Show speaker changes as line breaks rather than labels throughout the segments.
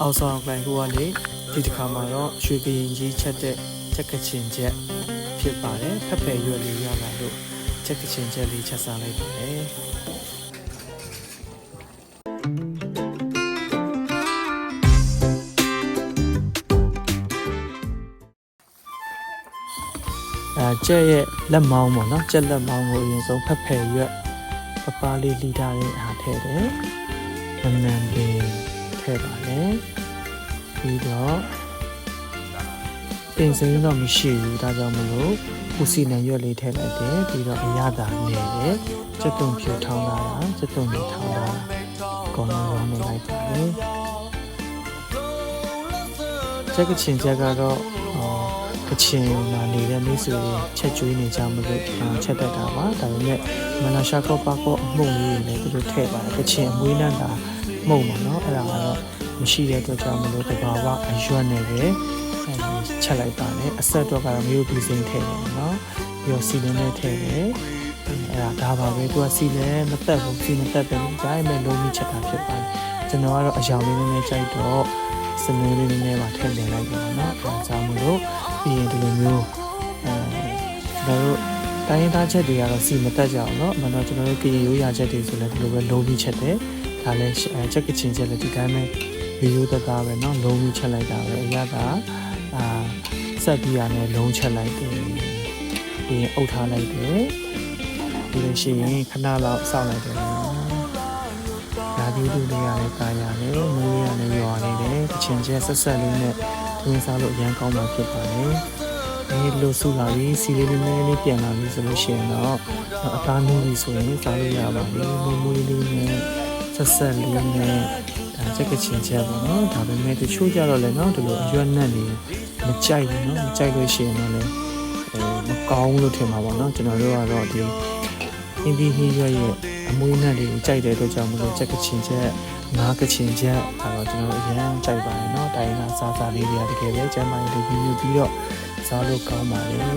အောက်ဆောင်ကလိုင်ဟိုကလေဒီတစ်ခါမှာတော့ရွှေကရင်ကြီးချက်တဲ့ချက်ကချင်ချက်ဖြစ်ပါတယ်ဖက်ဖယ်ရွက်လေးရလာလို့ချက်ကချင်ချက်လေးချက်စားလိုက်ပါတယ်အဲကျက်ရဲ့လက်မောင်းပေါ့နော်ကျက်လက်မောင်းကိုအရင်ဆုံးဖက်ဖယ်ရွက်ပပလေးလှီထားတဲ့အားထည့်တယ်နန်းနန်းလေးထည့်ပါတယ် ပြီးတော့တင်စင်းတော့မရှိဘူးဒါကြောင့်မလို့ပူစီနံရွက်လေးထည့်လိုက်တယ်ပြီးတော့အရသာနေတယ်ကျက်တုံဖြူထောင်းလာတာကျက်တုံလေးထောင်းလာတာကောင်းကောင်းနေလိုက်ပါတယ်ချက်ကချင်ချက်ကတော့အော် ကချင်မှာနေတဲ့မိတ်ဆွေတွေချက်ကျွေးနေကြမလို့အာချက်တတ်တာပါဒါပေမဲ့မနာရှာကောပါကောအမှုန့်လေးတွေလည်းသူတို့ထည့်ပါတယ်ကချင်အမွေးနှံတာမှုန့်ပါเนาะအဲ့ဒါကတော့ မရှိတဲ့အတွက်ကြောင့်မလို့တဘာဝအရွက်နဲ့ပဲအဲဒီချက်လိုက်ပါတယ်အဆက်တော့ကတော့မျိုးပြီးစိမ့်ထည့်တယ်เนาะပြီးတော့စီလင်းနဲ့ထည့်တယ်အဲ့ဒါဒါပါပဲသူကစီလင်းမတက်ဘူးစီမတက်တယ်ဒါပေမဲ့လုံးမိချက်တာဖြစ်ပါတယ်ကျွန်တော်ကတော့အယောင်လေးနည်းနည်းကြိုက်တော့စနွေးလေးနည်းနည်းပါထည့်နေလိုက်ပါเนาะအဲဒါကြောင့်မလို့ ပြီးရင်ဒီလိုမျိုးအဲကျွန်တော်တို့တိုင်းရင်းသားချက်တွေကတော့စီမတက်ကြအောင်เนาะမတော့ကျွန်တော်တို့ကရင်ရိုးရာချက်တွေဆိုလည်းဒီလိုပဲလုံးပြီးချက်တယ်ဒါလည်းအဲချက်ကချင်ချက်လည်းဒီတိုင်းပဲ ဗီဒီယိုတက်တာပဲเนาะလုံးပြီးချက်လိုက်တာပဲအရသာအာဆက်ပြီးရနဲ့လုံးချက်လိုက်တယ်ပြီးရင်အုပ်ထားလိုက်တယ်ပြီးလို့ရှိရင်ခဏလောက်စောင့်လိုက်တယ်နော်ဒါဒီလူလေးရတဲ့ကာရတယ်မွေးရနဲ့ရွာနေတယ်ကချင်ချက်ဆက်ဆက်လေးနဲ့ ထင်းစားလို့အရန်ကောင်းမှာဖြစ်ပါတယ်။အဲလိုဆူလာပြီးစီလေးလေးလေးလေးပြန်လာပြီဆိုလို့ရှိရင်တော့အသားနူးပြီဆိုရင်စားလို့ရပါပြီ။မွေးမွေးလေးနဲ့ဆက်ဆက်လေးနဲ့ဒါ ချက်ကချင်းချက်ပေါ့နော်။ဒါပေမဲ့တချို့ကြတော့လည်းနော်ဒီလိုအရွက်နဲ့နေမကြိုက်ဘူးနော်။မကြိုက်လို့ရှိရင်တော့လည်းအဲမကောင်းလို့ထင်ပါပေါ့နော်။ကျွန်တော်တို့ကတော့ဒီအင်းဒီဟီရွက်ရဲ့အမွေးနဲ့လေးကိုကြိုက်တဲ့အတွက်ကြောင့်မလို့ချက်ကချင်းချက်ငါးကချင်ချက်ဒါတော့ကျွန်တော်အရင်ကြိုက်ပါတယ်เนาะတိုင်းကစားစားလေးတွေကတကယ်ပဲကျမ်းမာရေးတွေပြီးပြီးတော့စားလို့ကောင်းပါတယ်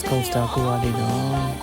စကောစတာကိုရလေးတော့